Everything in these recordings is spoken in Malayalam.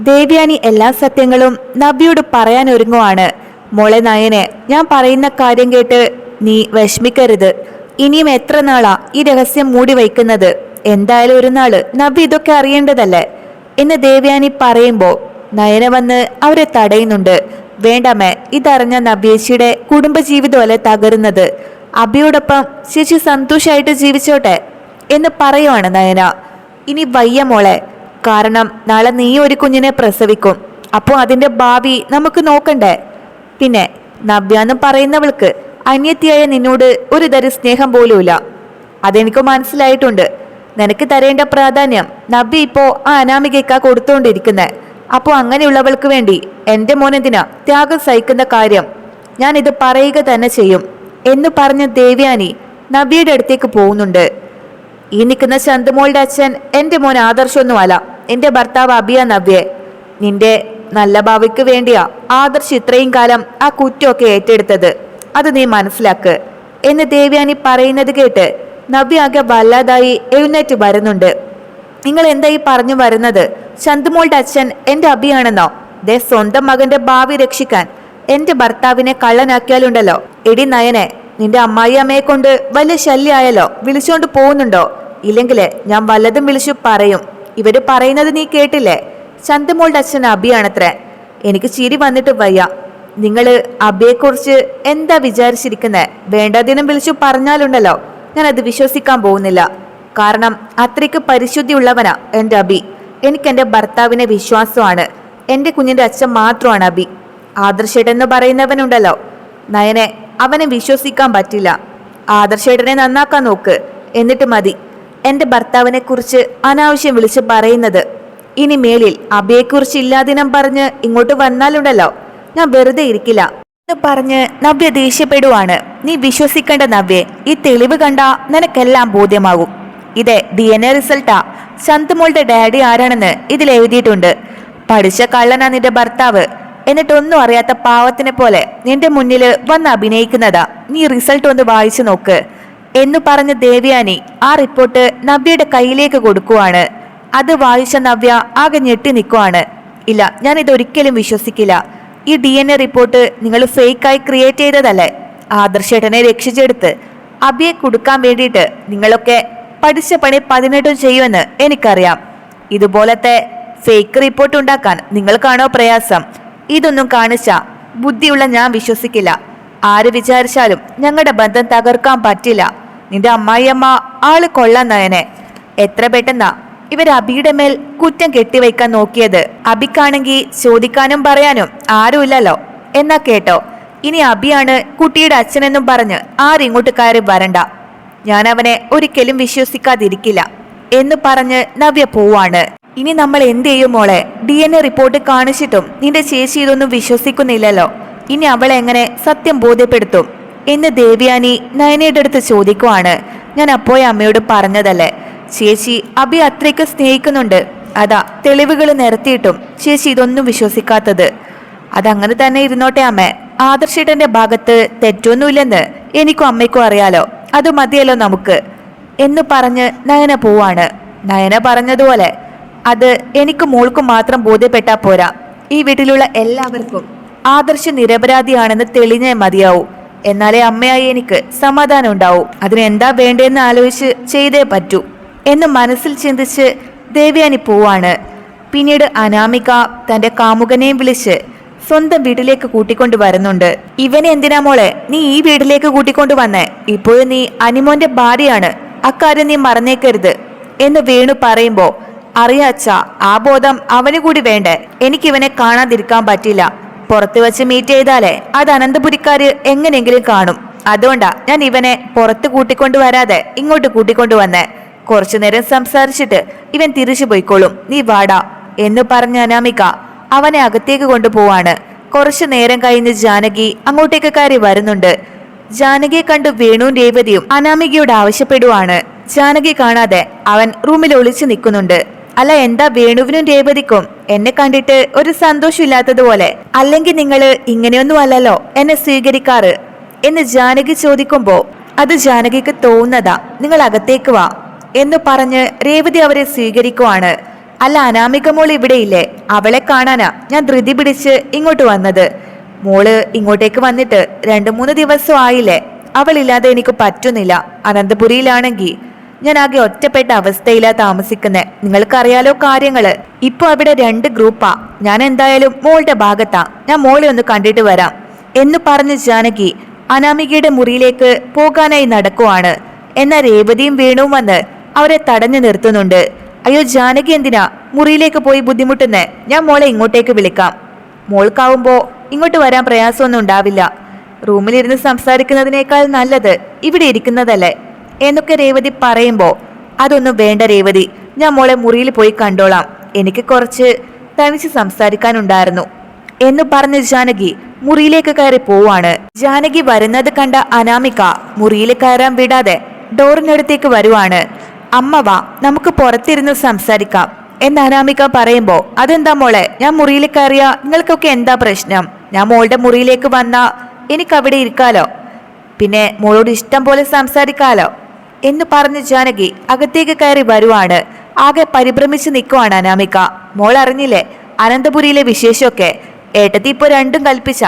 ദേവ്യാനി എല്ലാ സത്യങ്ങളും നബിയോട് പറയാൻ ഒരുങ്ങുവാണ് മോളെ നയനെ ഞാൻ പറയുന്ന കാര്യം കേട്ട് നീ വിഷമിക്കരുത്. ഇനിയും എത്ര നാളാ ഈ രഹസ്യം മൂടി വയ്ക്കുന്നത്? എന്തായാലും ഒരു നാൾ നബി ഇതൊക്കെ അറിയേണ്ടതല്ലേ? എന്ന് ദേവ്യാനി പറയുമ്പോൾ നയന വന്ന് അവരെ തടയുന്നുണ്ട്. വേണ്ടമേ ഇതറിഞ്ഞ നവ്യേച്ചിയുടെ കുടുംബജീവിതമല്ലേ തകരുന്നത്? അബിയോടൊപ്പം ചേച്ചി സന്തോഷമായിട്ട് ജീവിച്ചോട്ടെ എന്ന് പറയുവാണ് നയന. ഇനി വയ്യ മോളെ കാരണം നാളെ നീ ഒരു കുഞ്ഞിനെ പ്രസവിക്കും. അപ്പോൾ അതിന്റെ ഭാവി നമുക്ക് നോക്കണ്ടേ? പിന്നെ നവ്യ എന്ന് പറയുന്നവൾക്ക് അന്യത്തിയായ നിന്നോട് ഒരു തരം സ്നേഹം പോലുമില്ല. അതെനിക്ക് മനസ്സിലായിട്ടുണ്ട്. നിനക്ക് തരേണ്ട പ്രാധാന്യം നബി ഇപ്പോൾ ആ അനാമികയ്ക്ക കൊടുത്തുകൊണ്ടിരിക്കുന്നത് അപ്പോൾ അങ്ങനെയുള്ളവൾക്ക് വേണ്ടി എന്റെ മോനെന്തിനാ ത്യാഗം സഹിക്കുന്ന കാര്യം ഞാൻ ഇത് പറയുക തന്നെ ചെയ്യും. എന്ന് പറഞ്ഞ ദേവ്യാനി നബിയുടെ അടുത്തേക്ക് പോകുന്നുണ്ട്. ഈ നിൽക്കുന്ന ചന്തുമോളുടെ അച്ഛൻ എന്റെ മോൻ ആദർശൊന്നുമല്ല. എന്റെ ഭർത്താവ് അബിയ നവ്യെ. നിന്റെ നല്ല ഭാവിക്ക് വേണ്ടിയാ ആദർശ് ഇത്രയും കാലം ആ കുറ്റമൊക്കെ ഏറ്റെടുത്തത്. അത് നീ മനസ്സിലാക്ക്. എന്ന് ദേവ്യാനി പറയുന്നത് കേട്ട് നവ്യ ആകെ വല്ലാതായി എഴുന്നേറ്റ് വരുന്നുണ്ട്. നിങ്ങൾ എന്തായി പറഞ്ഞു വരുന്നത്? ചന്തുമോളുടെ അച്ഛൻ എന്റെ അബിയാണെന്നോ? ദേ സ്വന്തം മകന്റെ ഭാവി രക്ഷിക്കാൻ എന്റെ ഭർത്താവിനെ കള്ളനാക്കിയാലുണ്ടല്ലോ. എടി നയനെ നിന്റെ അമ്മായി അമ്മയെ കൊണ്ട് വലിയ ശല്യമായല്ലോ വിളിച്ചുകൊണ്ട് പോകുന്നുണ്ടോ? ഇല്ലെങ്കിൽ ഞാൻ വല്ലതും വിളിച്ചു പറയും. ഇവർ പറയുന്നത് നീ കേട്ടില്ലേ? ചന്തമോളുടെ അച്ഛൻ അബിയാണത്രേ. എനിക്ക് ചിരി വന്നിട്ട് വയ്യ. നിങ്ങൾ അബിയെക്കുറിച്ച് എന്താ വിചാരിച്ചിരിക്കുന്നേ? വേണ്ടാതിനും വിളിച്ചു പറഞ്ഞാലുണ്ടല്ലോ. ഞാൻ അത് വിശ്വസിക്കാൻ പോകുന്നില്ല. കാരണം അത്രയ്ക്ക് പരിശുദ്ധിയുള്ളവനാ എന്റെ അബി. എനിക്ക് എന്റെ ഭർത്താവിനെ വിശ്വാസമാണ്. എന്റെ കുഞ്ഞിന്റെ അച്ഛൻ മാത്രമാണ് അബി. ആദർശേട്ടെന്ന് പറയുന്നവനുണ്ടല്ലോ. നയനെ അവനെ വിശ്വസിക്കാൻ പറ്റില്ല. ആദർശേടനെ നന്നാക്കാൻ നോക്ക്. എന്നിട്ട് മതി. എന്റെ ഭർത്താവിനെ കുറിച്ച് അനാവശ്യം വിളിച്ച് പറയുന്നത്. ഇനി മേലിൽ അബിയെക്കുറിച്ച് ഇല്ലാതിനം പറഞ്ഞ് ഇങ്ങോട്ട് വന്നാലുണ്ടല്ലോ. ഞാൻ വെറുതെ ഇരിക്കില്ല. എന്ന് പറഞ്ഞ് നവ്യ ദേഷ്യപ്പെടുവാണ്. നീ വിശ്വസിക്കേണ്ട നവ്യെ ഈ തെളിവ് കണ്ട നിനക്കെല്ലാം ബോധ്യമാകും. ഇതെ ഡി എൻ എ റിസൾട്ടാ. ശന്തുമോളുടെ ഡാഡി ആരാണെന്ന് ഇതിൽ എഴുതിയിട്ടുണ്ട്. പഠിച്ച കള്ളനാ നിന്റെ ഭർത്താവ്. എന്നിട്ടൊന്നും അറിയാത്ത പാവത്തിനെ പോലെ നിന്റെ മുന്നിൽ വന്ന് അഭിനയിക്കുന്നതാ നീ റിസൾട്ട് ഒന്ന് വായിച്ചു നോക്ക്. എന്നു പറഞ്ഞ ദേവയാനി ആ റിപ്പോർട്ട് നവ്യയുടെ കയ്യിലേക്ക് കൊടുക്കുവാണ്. അത് വായിച്ച നവ്യ ആകെ ഞെട്ടി നിൽക്കുവാണ്. ഇല്ല ഞാൻ ഇതൊരിക്കലും വിശ്വസിക്കില്ല. ഈ ഡി എൻ എ റിപ്പോർട്ട് നിങ്ങൾ ഫേക്കായി ക്രിയേറ്റ് ചെയ്തതല്ലേ? ആദർശേട്ടനെ രക്ഷിച്ചെടുത്ത് അബിയെ കൊടുക്കാൻ വേണ്ടിയിട്ട് നിങ്ങളൊക്കെ പഠിച്ച പണി പതിനെട്ടും ചെയ്യുമെന്ന് എനിക്കറിയാം. ഇതുപോലത്തെ ഫേക്ക് റിപ്പോർട്ട് ഉണ്ടാക്കാൻ നിങ്ങൾക്കാണോ പ്രയാസം? ഇതൊന്നും കാണിച്ച ബുദ്ധിയുള്ള ഞാൻ വിശ്വസിക്കില്ല. ആര് വിചാരിച്ചാലും ഞങ്ങളുടെ ബന്ധം തകർക്കാൻ പറ്റില്ല. നിന്റെ അമ്മായിയമ്മ ആൾ കൊള്ളാൻ നയനെ. എത്ര പെട്ടെന്നാ ഇവർ അബിയുടെ മേൽ കുറ്റം കെട്ടിവയ്ക്കാൻ നോക്കിയത്. അബിക്കാണെങ്കിൽ ചോദിക്കാനും പറയാനും ആരുമില്ലല്ലോ. എന്നാ കേട്ടോ. ഇനി അബിയാണ് കുട്ടിയുടെ അച്ഛനെന്നും പറഞ്ഞ് ആരിങ്ങോട്ട് കയറി വരണ്ട. ഞാൻ അവനെ ഒരിക്കലും വിശ്വസിക്കാതിരിക്കില്ല എന്ന് പറഞ്ഞ് നവ്യ പോവാണ്. ഇനി നമ്മൾ എന്ത് ചെയ്യും മോളെ? ഡി എൻ എ റിപ്പോർട്ട് കാണിച്ചിട്ടും നിന്റെ ചേച്ചി ഇതൊന്നും വിശ്വസിക്കുന്നില്ലല്ലോ. ഇനി അവളെ എങ്ങനെ സത്യം ബോധ്യപ്പെടുത്തും? എന്ന് ദേവ്യാനി നയനയുടെ അടുത്ത് ചോദിക്കുവാണ്. ഞാൻ അപ്പോഴേ അമ്മയോട് പറഞ്ഞതല്ലേ? ചേച്ചി അബി അത്രയ്ക്ക് സ്നേഹിക്കുന്നുണ്ട്. അതാ തെളിവുകൾ നിരത്തിയിട്ടും ചേച്ചി ഇതൊന്നും വിശ്വസിക്കാത്തത്. അതങ്ങനെ തന്നെ ഇരുന്നോട്ടെ അമ്മേ. ആദർശേട്ടന്റെ ഭാഗത്ത് തെറ്റൊന്നുമില്ലെന്ന് എനിക്കും അമ്മയ്ക്കും അറിയാലോ. അത് മതിയല്ലോ നമുക്ക്. എന്ന് പറഞ്ഞ് നയന പോവാണ്. നയന പറഞ്ഞതുപോലെ അത് എനിക്ക് മോൾക്കും മാത്രം ബോധ്യപ്പെട്ടാ പോരാ. ഈ വീട്ടിലുള്ള എല്ലാവർക്കും ആദർശ നിരപരാധിയാണെന്ന് തെളിഞ്ഞേ മതിയാവൂ. എന്നാലേ അമ്മയായി എനിക്ക് സമാധാനം ഉണ്ടാവും. അതിനെന്താ വേണ്ടതെന്ന് ആലോചിച്ച് ചെയ്തേ പറ്റൂ. എന്ന് മനസ്സിൽ ചിന്തിച്ച് ദേവയാനി പോവാണ്. പിന്നീട് അനാമിക തന്റെ കാമുകനെയും വിളിച്ച് സ്വന്തം വീട്ടിലേക്ക് കൂട്ടിക്കൊണ്ട് വരുന്നുണ്ട്. ഇവനെ എന്തിനാ മോളെ? നീ ഈ വീട്ടിലേക്ക് കൂട്ടിക്കൊണ്ട് വന്നേ. ഇപ്പോഴും നീ അനിമോന്റെ ഭാര്യയാണ്. അക്കാര്യം നീ മറന്നേക്കരുത്. എന്ന് വേണു പറയുമ്പോ അറിയാച്ച ആ ബോധം അവന് കൂടി വേണ്ടേ? എനിക്കിവനെ കാണാതിരിക്കാൻ പറ്റില്ല. പുറത്ത് വെച്ച് മീറ്റ് ചെയ്താലേ അത് അനന്തപുരിക്കാര് എങ്ങനെയെങ്കിലും കാണും. അതുകൊണ്ടാ ഞാൻ ഇവനെ പുറത്ത് കൂട്ടിക്കൊണ്ടു വരാതെ ഇങ്ങോട്ട് കൂട്ടിക്കൊണ്ടു വന്നേ കുറച്ചു നേരം സംസാരിച്ചിട്ട് ഇവൻ തിരിച്ചു പോയിക്കോളും. നീ വാടാ എന്ന് പറഞ്ഞ അനാമിക അവനെ അകത്തേക്ക് കൊണ്ടുപോവാണ്. കുറച്ചു നേരം കഴിഞ്ഞ് ജാനകി അങ്ങോട്ടേക്ക് കയറി വരുന്നുണ്ട്. ജാനകിയെ കണ്ട് വേണുവും രേവതിയും അനാമികയോട് ആവശ്യപ്പെടുവാണ്. ജാനകി കാണാതെ അവൻ റൂമിൽ ഒളിച്ചു നിൽക്കുന്നുണ്ട്. അല്ല എന്താ വേണുവിനും രേവതിക്കും? എന്നെ കണ്ടിട്ട് ഒരു സന്തോഷമില്ലാത്തതുപോലെ. അല്ലെങ്കിൽ നിങ്ങൾ ഇങ്ങനെയൊന്നും അല്ലല്ലോ എന്നെ സ്വീകരിക്കാറ്. എന്ന് ജാനകി ചോദിക്കുമ്പോ അത് ജാനകിക്ക് തോന്നുന്നതാ നിങ്ങൾ അകത്തേക്ക് വാ എന്ന് പറഞ്ഞ് രേവതി അവരെ സ്വീകരിക്കുവാണ്. അല്ല അനാമിക മോൾ ഇവിടെയില്ലേ? അവളെ കാണാനാ ഞാൻ ധൃതി പിടിച്ച് ഇങ്ങോട്ട് വന്നത്. മോൾ ഇങ്ങോട്ടേക്ക് വന്നിട്ട് രണ്ടു മൂന്ന് ദിവസം ആയില്ലേ? അവളില്ലാതെ എനിക്ക് പറ്റുന്നില്ല. അനന്തപുരിയിലാണെങ്കിൽ ഞാൻ ആകെ ഒറ്റപ്പെട്ട അവസ്ഥയിലാ താമസിക്കുന്നത് നിങ്ങൾക്കറിയാലോ കാര്യങ്ങൾ. ഇപ്പൊ അവിടെ രണ്ട് ഗ്രൂപ്പാ. ഞാൻ എന്തായാലും മോളുടെ ഭാഗത്താ. ഞാൻ മോളെ ഒന്ന് കണ്ടിട്ട് വരാം. എന്ന് പറഞ്ഞ് ജാനകി അനാമികയുടെ മുറിയിലേക്ക് പോകാനായി നടക്കുവാണ്. എന്നാൽ രേവതിയും വേണുവും വന്ന് അവരെ തടഞ്ഞു നിർത്തുന്നുണ്ട്. അയ്യോ ജാനകി എന്തിനാ? മുറിയിലേക്ക് പോയി ബുദ്ധിമുട്ടുന്നേ. ഞാൻ മോളെ ഇങ്ങോട്ടേക്ക് വിളിക്കാം. മോൾക്കാവുമ്പോ ഇങ്ങോട്ട് വരാൻ പ്രയാസമൊന്നും ഉണ്ടാവില്ല. റൂമിലിരുന്ന് സംസാരിക്കുന്നതിനേക്കാൾ നല്ലത് ഇവിടെ ഇരിക്കുന്നതല്ലേ. എന്നൊക്കെ രേവതി പറയുമ്പോൾ അതൊന്നും വേണ്ട രേവതി ഞാൻ മോളെ മുറിയിൽ പോയി കണ്ടോളാം. എനിക്ക് കുറച്ച് തനിച്ച് സംസാരിക്കാനുണ്ടായിരുന്നു. എന്ന് പറഞ്ഞ് ജാനകി മുറിയിലേക്ക് കയറി പോവാണ്. ജാനകി വരുന്നത് കണ്ട അനാമിക മുറിയിൽ കയറാൻ വിടാതെ ഡോറിനടുത്തേക്ക് വരുവാണ്. അമ്മ വാ നമുക്ക് പുറത്തിരുന്ന് സംസാരിക്കാം. എന്ന് അനാമിക പറയുമ്പോൾ അതെന്താ മോളെ ഞാൻ മുറിയിൽ കയറിയ നിങ്ങൾക്കൊക്കെ എന്താ പ്രശ്നം? ഞാൻ മോളുടെ മുറിയിലേക്ക് വന്നാ എനിക്ക് അവിടെ ഇരിക്കാലോ? പിന്നെ മോളോട് ഇഷ്ടം പോലെ സംസാരിക്കാലോ? എന്ന് പറഞ്ഞ് ജാനകി അകത്തേക്ക് കയറി വരുവാണ്. ആകെ പരിഭ്രമിച്ച് നിൽക്കുവാണ് അനാമിക. മോൾ അറിഞ്ഞില്ലേ? അനന്തപുരിയിലെ വിശേഷമൊക്കെ. ഏട്ടത്തി ഇപ്പോൾ രണ്ടും കൽപ്പിച്ച.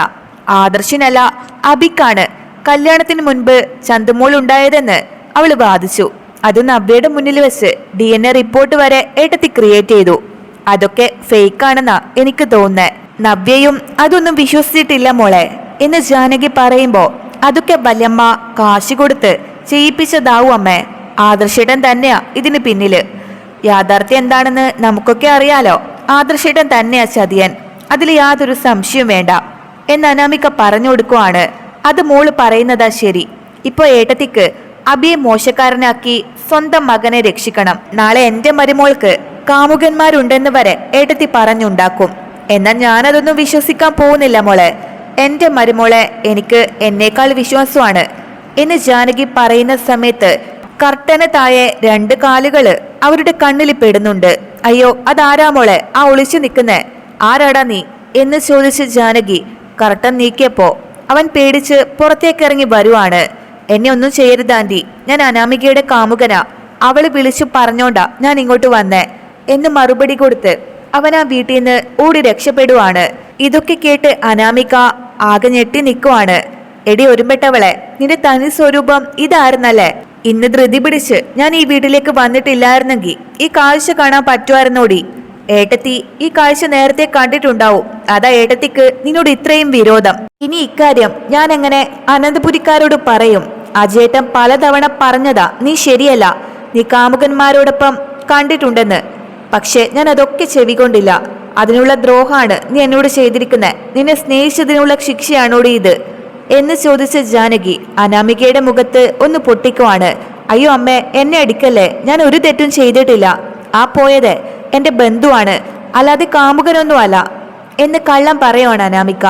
ആദർശിനല്ല അബിക്കാണ്. കല്യാണത്തിന് മുൻപ് ചന്തുമോൾ ഉണ്ടായതെന്ന് അവൾ വാദിച്ചു. അത് നവ്യയുടെ മുന്നിൽ വെച്ച് ഡി എൻ എ റിപ്പോർട്ട് വരെ ഏട്ടത്തി ക്രിയേറ്റ് ചെയ്തു. അതൊക്കെ ഫേക്ക് ആണെന്ന എനിക്ക് തോന്നുന്നേ. നവ്യയും അതൊന്നും വിശ്വസിച്ചിട്ടില്ല മോളെ എന്ന് ജാനകി പറയുമ്പോൾ അതൊക്കെ വല്യമ്മ കാശ് കൊടുത്ത് ചെയ്യിപ്പിച്ചതാവും അമ്മേ. ആദർശേട്ടൻ തന്നെയാ ഇതിന് പിന്നിൽ. യാഥാർത്ഥ്യം എന്താണെന്ന് നമുക്കൊക്കെ അറിയാലോ. ആദർശേട്ടൻ തന്നെയാ ചതിയൻ. അതിൽ യാതൊരു സംശയവും വേണ്ട. എന്ന് അനാമിക പറഞ്ഞു കൊടുക്കുവാണ്. അത് മോൾ പറയുന്നതാ ശരി. ഇപ്പൊ ഏട്ടത്തിക്ക് അബിയെ മോശക്കാരനാക്കി സ്വന്തം മകനെ രക്ഷിക്കണം. നാളെ എന്റെ മരുമോൾക്ക് കാമുകന്മാരുണ്ടെന്ന് വരെ ഏട്ടത്തി പറഞ്ഞുണ്ടാക്കും. എന്നാൽ ഞാനതൊന്നും വിശ്വസിക്കാൻ പോകുന്നില്ല മോളെ. എന്റെ മരുമോളെ എനിക്ക് എന്നേക്കാൾ വിശ്വാസമാണ്. എന്ന് ജാനകി പറയുന്ന സമയത്ത് കർട്ടന് താഴെ രണ്ട് കാലുകൾ അവരുടെ കണ്ണിൽ പെടുന്നുണ്ട്. അയ്യോ അതാരാ മോളെ? ആ ഒളിച്ചു നിൽക്കുന്നേ. ആരാടാ നീ? എന്ന് ചോദിച്ച് ജാനകി കർട്ടൻ നീക്കിയപ്പോ. അവൻ പേടിച്ച് പുറത്തേക്കിറങ്ങി വരുവാണ്. എന്നെ ഒന്നും ചെയ്യരുത് ആന്റി. ഞാൻ അനാമികയുടെ കാമുകനാ. അവൾ വിളിച്ചു പറഞ്ഞോണ്ടാ ഞാൻ ഇങ്ങോട്ട് വന്നേ. എന്ന് മറുപടി കൊടുത്ത് അവൻ ആ വീട്ടിൽ നിന്ന് ഓടി രക്ഷപ്പെടുവാണ്. ഇതൊക്കെ കേട്ട് അനാമിക ആകെ ഞെട്ടി നിൽക്കുവാണ്. എടി ഒരുമ്പെട്ടവളെ നിന്റെ തനി സ്വരൂപം ഇതായിരുന്നല്ലേ? ഇന്ന് ധൃതി പിടിച്ച് ഞാൻ ഈ വീട്ടിലേക്ക് വന്നിട്ടില്ലായിരുന്നെങ്കിൽ ഈ കാഴ്ച കാണാൻ പറ്റുമായിരുന്നോടി. ഏട്ടത്തി ഈ കാഴ്ച നേരത്തെ കണ്ടിട്ടുണ്ടാവും. അതാ ഏട്ടത്തിക്ക് നിന്നോട് ഇത്രയും വിരോധം. ഇനി ഇക്കാര്യം ഞാൻ എങ്ങനെ അനന്തപുരിക്കാരോട് പറയും? അജേട്ടൻ പലതവണ പറഞ്ഞതാ നീ ശരിയല്ല. നീ കാമുകന്മാരോടൊപ്പം കണ്ടിട്ടുണ്ടെന്ന്. പക്ഷെ ഞാൻ അതൊക്കെ ചെവികൊണ്ടില്ല. അതിനുള്ള ദ്രോഹാണ് നീ എന്നോട് ചെയ്തിരിക്കുന്നത് നിന്നെ സ്നേഹിച്ചതിനുള്ള ശിക്ഷയാണോടി ഇത്? എന്ന് ചോദിച്ച ജാനകി അനാമികയുടെ മുഖത്ത് ഒന്ന് പൊട്ടിക്കുവാണ്. അയ്യോ അമ്മേ എന്നെ അടിക്കല്ലേ? ഞാൻ ഒരു തെറ്റും ചെയ്തിട്ടില്ല. ആ പോയത് എന്റെ ബന്ധുവാണ്. അല്ലാതെ കാമുകനൊന്നും അല്ല എന്ന് കള്ളം പറയുവാണ് അനാമിക.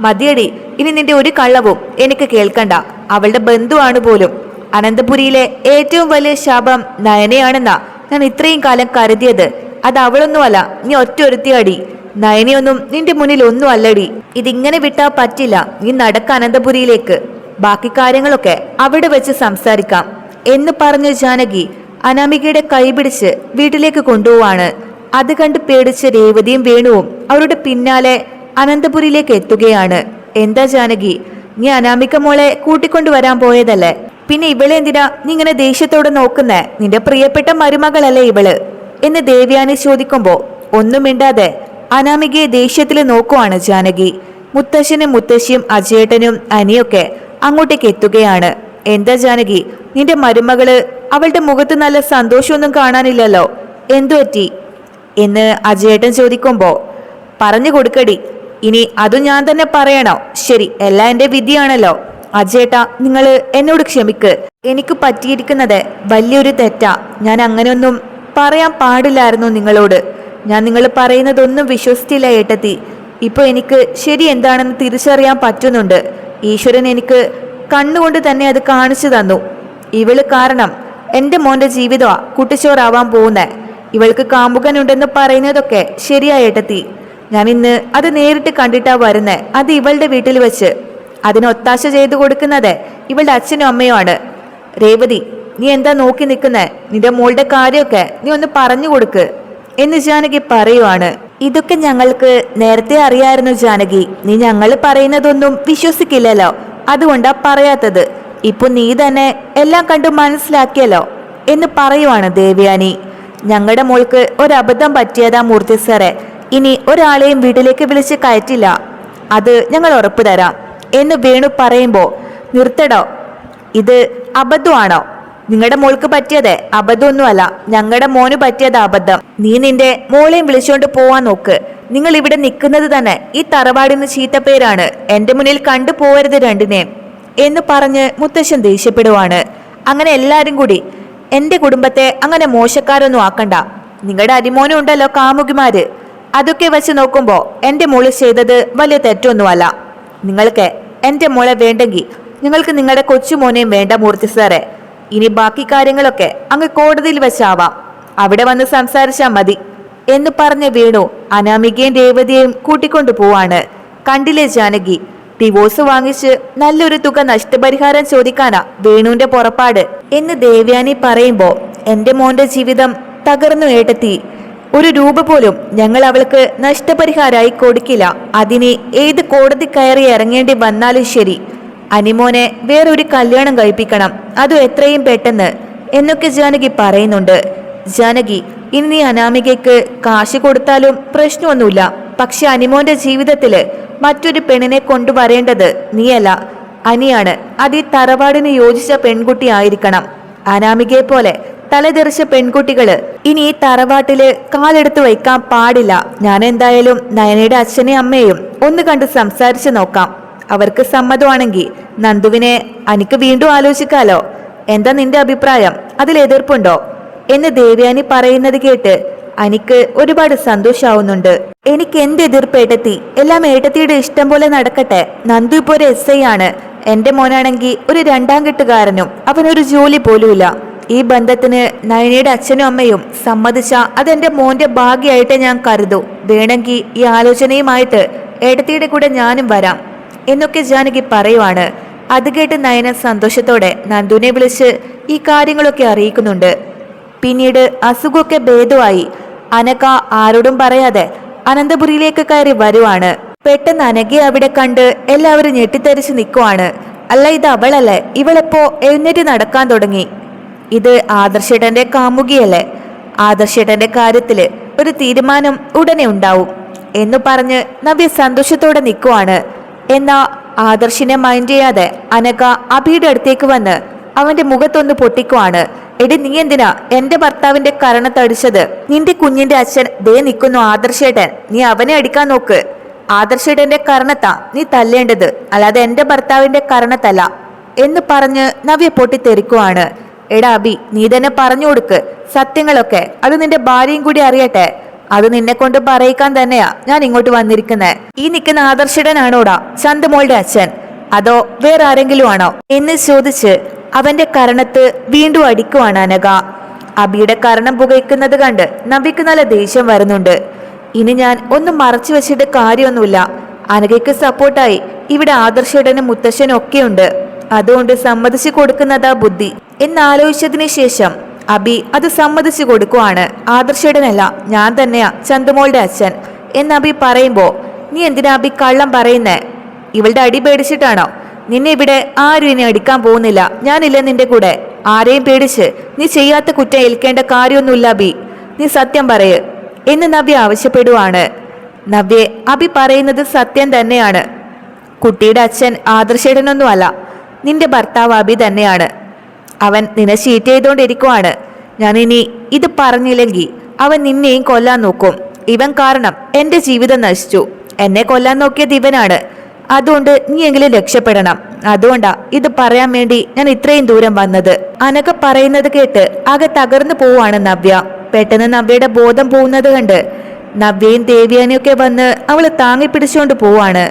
മതിയടി ഇനി നിന്റെ ഒരു കള്ളവും എനിക്ക് കേൾക്കണ്ട. അവളുടെ ബന്ധുവാണ് പോലും. അനന്തപുരിയിലെ ഏറ്റവും വലിയ ശാപം നയനയാണെന്നാ ഞാൻ ഇത്രയും കാലം കരുതിയത്. അത് അവളൊന്നുമല്ല നീ ഒറ്റ ഒരുത്തിയാടി. നയനയൊന്നും നിന്റെ മുന്നിൽ ഒന്നും അല്ലടി ഇതിങ്ങനെ വിട്ടാ പറ്റില്ല. നീ നടക്ക അനന്തപുരിയിലേക്ക്. ബാക്കി കാര്യങ്ങളൊക്കെ അവിടെ വെച്ച് സംസാരിക്കാം. എന്ന് പറഞ്ഞ ജാനകി അനാമികയുടെ കൈപിടിച്ച് വീട്ടിലേക്ക് കൊണ്ടുപോവാണ്. അത് കണ്ട് പേടിച്ച രേവതിയും വേണുവും അവരുടെ പിന്നാലെ അനന്തപുരിയിലേക്ക് എത്തുകയാണ്. എന്താ ജാനകി? നീ അനാമിക മോളെ കൂട്ടിക്കൊണ്ടു വരാൻ പോയതല്ലേ? പിന്നെ ഇവളെ എന്തിനാ നീ ഇങ്ങനെ ദേഷ്യത്തോടെ നോക്കുന്നേ? നിന്റെ പ്രിയപ്പെട്ട മരുമകളല്ലേ ഇവൾ? എന്ന് ദേവ്യാനി ചോദിക്കുമ്പോ ഒന്നും മിണ്ടാതെ അനാമികയെ ദേഷ്യത്തിൽ നോക്കുവാണ് ജാനകി. മുത്തശ്ശനും മുത്തശ്ശിയും അജേട്ടനും അനിയൊക്കെ അങ്ങോട്ടേക്ക് എത്തുകയാണ്. എന്താ ജാനകി നിന്റെ മരുമകൾ അവളുടെ മുഖത്ത് നല്ല സന്തോഷമൊന്നും കാണാനില്ലല്ലോ? എന്തു പറ്റി? എന്ന് അജയേട്ടൻ ചോദിക്കുമ്പോ പറഞ്ഞു കൊടുക്കടി ഇനി അത് ഞാൻ തന്നെ പറയണോ? ശരി എല്ലാം എന്റെ വിധിയാണല്ലോ. അജേട്ടാ നിങ്ങൾ എന്നോട് ക്ഷമിക്ക്. എനിക്ക് പറ്റിയിരിക്കുന്നത് വലിയൊരു തെറ്റാ. ഞാൻ അങ്ങനെയൊന്നും പറയാൻ പാടില്ലായിരുന്നു നിങ്ങളോട്. ഞാൻ നിങ്ങൾ പറയുന്നതൊന്നും വിശ്വസിച്ചില്ല ഏട്ടത്തി. ഇപ്പോൾ എനിക്ക് ശരി എന്താണെന്ന് തിരിച്ചറിയാൻ പറ്റുന്നുണ്ട്. ഈശ്വരൻ എനിക്ക് കണ്ണുകൊണ്ട് തന്നെ അത് കാണിച്ചു തന്നു. ഇവൾ കാരണം എന്റെ മോന്റെ ജീവിതമാ കുട്ടിച്ചോറാവാൻ പോകുന്നേ ഇവൾക്ക് കാമുകനുണ്ടെന്ന് പറയുന്നതൊക്കെ ശരിയാ ഏട്ടത്തി. ഞാൻ ഇന്ന് അത് നേരിട്ട് കണ്ടിട്ടാ വരുന്നേ അത് ഇവളുടെ വീട്ടിൽ വെച്ച്. അതിന് ഒത്താശ ചെയ്തു കൊടുക്കുന്നത് ഇവളുടെ അച്ഛനും അമ്മയുമാണ് രേവതി നീ എന്താ നോക്കി നിൽക്കുന്നേ നിന്റെ മോളുടെ കാര്യമൊക്കെ നീ ഒന്ന് പറഞ്ഞു കൊടുക്ക്. എന്ന് ജാനകി പറയുവാണ്. ഇതൊക്കെ ഞങ്ങൾക്ക് നേരത്തെ അറിയായിരുന്നു ജാനകി. നീ ഞങ്ങൾ പറയുന്നതൊന്നും വിശ്വസിക്കില്ലല്ലോ. അതുകൊണ്ടാ പറയാത്തത്. ഇപ്പൊ നീ തന്നെ എല്ലാം കണ്ടു മനസ്സിലാക്കിയല്ലോ എന്ന് പറയുവാണ് ദേവ്യാനി. ഞങ്ങളുടെ മോൾക്ക് ഒരബദ്ധം പറ്റിയതാ മൂർത്തി സാറെ. ഇനി ഒരാളെയും വീട്ടിലേക്ക് വിളിച്ച് കയറ്റില്ല. അത് ഞങ്ങൾ ഉറപ്പു തരാം എന്ന് വേണു പറയുമ്പോ നിർത്തടോ. ഇത് അബദ്ധമാണോ? നിങ്ങളുടെ മോൾക്ക് പറ്റിയത് അബദ്ധമൊന്നുമല്ല. ഞങ്ങളുടെ മോന് പറ്റിയത് അബദ്ധം. നീ നിന്റെ മോളെയും വിളിച്ചോണ്ട് പോവാൻ നോക്ക്. നിങ്ങൾ ഇവിടെ നിൽക്കുന്നത് തന്നെ ഈ തറവാടിന് ചീത്തപ്പേരാണ് എന്റെ മുന്നിൽ കണ്ടു പോവരുത് രണ്ടിനെയും എന്ന് പറഞ്ഞ് മുത്തശ്ശൻ ദേഷ്യപ്പെടുവാണ്. അങ്ങനെ എല്ലാരും കൂടി എന്റെ കുടുംബത്തെ അങ്ങനെ മോശക്കാരൊന്നും ആക്കണ്ട. നിങ്ങളുടെ അരിമോനും ഉണ്ടല്ലോ കാമുകിമാര്. അതൊക്കെ വെച്ച് നോക്കുമ്പോ എന്റെ മോൾ ചെയ്തത് വലിയ തെറ്റൊന്നുമല്ല. നിങ്ങൾക്ക് എന്റെ മോളെ വേണ്ടെങ്കിൽ നിങ്ങൾക്ക് നിങ്ങളുടെ കൊച്ചുമോനെയും വേണ്ട മൂർത്തി സാറേ. ഇനി ബാക്കി കാര്യങ്ങളൊക്കെ അങ്ങ് കോടതിയിൽ വെച്ചാവാം. അവിടെ വന്ന് സംസാരിച്ചാൽ മതി എന്ന് പറഞ്ഞ വേണു അനാമികയും രേവതിയെയും കൂട്ടിക്കൊണ്ടു പോവാണ്. കണ്ടില്ലേ ജാനകി? ഡിവോഴ്സ് വാങ്ങിച്ച് നല്ലൊരു തുക നഷ്ടപരിഹാരം ചോദിക്കാനാ വേണുവിന്റെ പുറപ്പാട് എന്ന് ദേവ്യാനി പറയുമ്പോ എന്റെ മോന്റെ ജീവിതം തകർന്നു ഏട്ടത്തി. ഒരു രൂപ പോലും ഞങ്ങൾ അവൾക്ക് നഷ്ടപരിഹാരമായി കൊടുക്കില്ല. അതിനെ ഏത് കോടതി കയറി ഇറങ്ങേണ്ടി വന്നാലും ശരി. അനിമോനെ വേറൊരു കല്യാണം കഴിപ്പിക്കണം. അതും എത്രയും പെട്ടെന്ന്? എന്നൊക്കെ ജാനകി പറയുന്നുണ്ട്. ജാനകി ഇനി അനാമികയ്ക്ക് കാശ് കൊടുത്താലും പ്രശ്നമൊന്നുമില്ല. പക്ഷെ അനിമോന്റെ ജീവിതത്തിൽ മറ്റൊരു പെണ്ണിനെ കൊണ്ടുവരേണ്ടത് നീയല്ല. അനിയാണ്. അത് ഈ തറവാടിന് യോജിച്ച പെൺകുട്ടി ആയിരിക്കണം. അനാമികയെ പോലെ തലതെറിച്ച പെൺകുട്ടികൾ ഇനി ഈ തറവാട്ടിൽ കാലെടുത്ത് വയ്ക്കാൻ പാടില്ല. ഞാൻ എന്തായാലും നയനയുടെ അച്ഛനെയും അമ്മയും ഒന്ന് കണ്ട് സംസാരിച്ചു നോക്കാം. അവർക്ക് സമ്മതമാണെങ്കിൽ നന്ദുവിനെ അനിക്ക് വീണ്ടും ആലോചിക്കാലോ. എന്താ നിന്റെ അഭിപ്രായം? അതിൽ എതിർപ്പുണ്ടോ? എന്ന് ദേവ്യാനി പറയുന്നത് കേട്ട് അനിക്ക് ഒരുപാട് സന്തോഷാവുന്നുണ്ട്. എനിക്ക് എന്ത് എതിർപ്പ് ഏട്ടത്തി? എല്ലാം ഏട്ടത്തിയുടെ ഇഷ്ടം പോലെ നടക്കട്ടെ. നന്ദു ഇപ്പോ ഒരു എസ് ഐ ആണ്. എന്റെ മോനാണെങ്കിൽ ഒരു രണ്ടാം കെട്ടുകാരനും. അവനൊരു ജോലി പോലുമില്ല. ഈ ബന്ധത്തിന് നയനയുടെ അച്ഛനും അമ്മയും സമ്മതിച്ച അതെന്റെ മോന്റെ ഭാഗ്യമായിട്ട് ഞാൻ കരുതൂ. വേണമെങ്കിൽ ഈ ആലോചനയുമായിട്ട് ഏട്ടത്തിയുടെ കൂടെ ഞാനും വരാം. എന്നൊക്കെ ജാനകി പറയുവാണ്. അത് കേട്ട് നയന സന്തോഷത്തോടെ നന്ദുവിനെ വിളിച്ച് ഈ കാര്യങ്ങളൊക്കെ അറിയിക്കുന്നുണ്ട്. പിന്നീട് അസുഖമൊക്കെ ഭേദമായി. അനക ആരോടും പറയാതെ അനന്തപുരിയിലേക്ക് കയറി വരുവാണ്. പെട്ടെന്ന് അനകയെ അവിടെ കണ്ട് എല്ലാവരും ഞെട്ടിത്തെറിച്ച് നിൽക്കുവാണ് അല്ല ഇത് അവളല്ലേ? ഇവളെപ്പോ എഴുന്നേറ്റ് നടക്കാൻ തുടങ്ങി. ഇത് ആദർശേട്ടന്റെ കാമുകിയല്ലേ? ആദർശേട്ടന്റെ കാര്യത്തിൽ ഒരു തീരുമാനം ഉടനെ ഉണ്ടാവും എന്ന് പറഞ്ഞ് നവ്യ സന്തോഷത്തോടെ നിൽക്കുവാണ് എന്നാ ആദർശിനെ മൈൻഡ് ചെയ്യാതെ അനക അഭിയുടെ അടുത്തേക്ക് വന്ന് അവന്റെ മുഖത്തൊന്ന് പൊട്ടിക്കുവാണ്. എടി നീ എന്തിനാ എന്റെ ഭർത്താവിന്റെ കരണത്തടിച്ചത് നിന്റെ കുഞ്ഞിന്റെ അച്ഛൻ ദേ നിൽക്കുന്നു ആദർശേട്ടൻ. നീ അവനെ അടിക്കാൻ നോക്ക്. ആദർശേട്ടന്റെ കരണത്താ നീ തല്ലേണ്ടത്. അല്ലാതെ എന്റെ ഭർത്താവിന്റെ കരണത്തല്ല എന്ന് പറഞ്ഞ് നവ്യ പൊട്ടിത്തെറിക്കുവാണ്. എടാ അബി നീ തന്നെ പറഞ്ഞു കൊടുക്ക്. സത്യങ്ങളൊക്കെ അത് നിന്റെ ഭാര്യയും കൂടി അറിയട്ടെ. അത് നിന്നെ കൊണ്ട് പറയിക്കാൻ തന്നെയാ ഞാൻ ഇങ്ങോട്ട് വന്നിരിക്കുന്നത് ഈ നിൽക്കുന്ന ആദർശിടനാണോടാ ചന്തമോളുടെ അച്ഛൻ? അതോ വേറെ ആരെങ്കിലും ആണോ? എന്ന് ചോദിച്ച് അവന്റെ കരണത്ത് വീണ്ടും അടിക്കുവാണ് അനക അബിയുടെ കരണം പുകയ്ക്കുന്നത് കണ്ട് നബിക്ക് നല്ല ദേഷ്യം വരുന്നുണ്ട്. ഇനി ഞാൻ ഒന്നും മറച്ചു വെച്ചിട്ട് കാര്യമൊന്നുമില്ല. അനകയ്ക്ക് സപ്പോർട്ടായി ഇവിടെ ആദർശയുടനും മുത്തശ്ശനും ഒക്കെയുണ്ട്. അതുകൊണ്ട് സമ്മതിച്ചു കൊടുക്കുന്നതാ ബുദ്ധി. എന്നാലോചിച്ചതിന് ശേഷം അബി അത് സമ്മതിച്ചു കൊടുക്കുവാണ്. ആദർശേടനല്ല ഞാൻ തന്നെയാ ചന്തുമോളുടെ അച്ഛൻ. എന്ന് അബി പറയുമ്പോ നീ എന്തിനാ അബി കള്ളം പറയുന്നേ? ഇവളുടെ അടി പേടിച്ചിട്ടാണോ? നിന്നെ ഇവിടെ ആരും ഇനി അടിക്കാൻ പോകുന്നില്ല. ഞാനില്ല നിന്റെ കൂടെ? ആരെയും പേടിച്ച് നീ ചെയ്യാത്ത കുറ്റം ഏൽക്കേണ്ട കാര്യമൊന്നുമില്ല അബി. നീ സത്യം പറയ്. എന്ന് നവ്യ ആവശ്യപ്പെടുവാണ്. നവ്യെ അബി പറയുന്നത് സത്യം തന്നെയാണ്. കുട്ടിയുടെ അച്ഛൻ ആദർശേടനൊന്നുമല്ല. നിന്റെ ഭർത്താവ് അബി തന്നെയാണ്. അവൻ നിന്നെ ചീറ്റ് ചെയ്തുകൊണ്ടിരിക്കുവാണ് ഇനി ഇത് പറഞ്ഞില്ലെങ്കിൽ അവൻ നിന്നെയും കൊല്ലാൻ നോക്കും. ഇവൻ കാരണം എന്റെ ജീവിതം നശിച്ചു. എന്നെ കൊല്ലാൻ നോക്കിയത് ഇവനാണ്. അതുകൊണ്ട് നീ എങ്കിലും രക്ഷപ്പെടണം. അതുകൊണ്ടാ ഇത് പറയാൻ വേണ്ടി ഞാൻ ഇത്രയും ദൂരം വന്നത്. അനക പറയുന്നത് കേട്ട് ആകെ തകർന്നു പോവാണ് നവ്യ. പെട്ടെന്ന് നവ്യയുടെ ബോധം പോകുന്നത് കണ്ട് നവ്യയും ദേവിയാനിയൊക്കെ വന്ന് അവൾ താങ്ങി പിടിച്ചുകൊണ്ട് പോവാണ്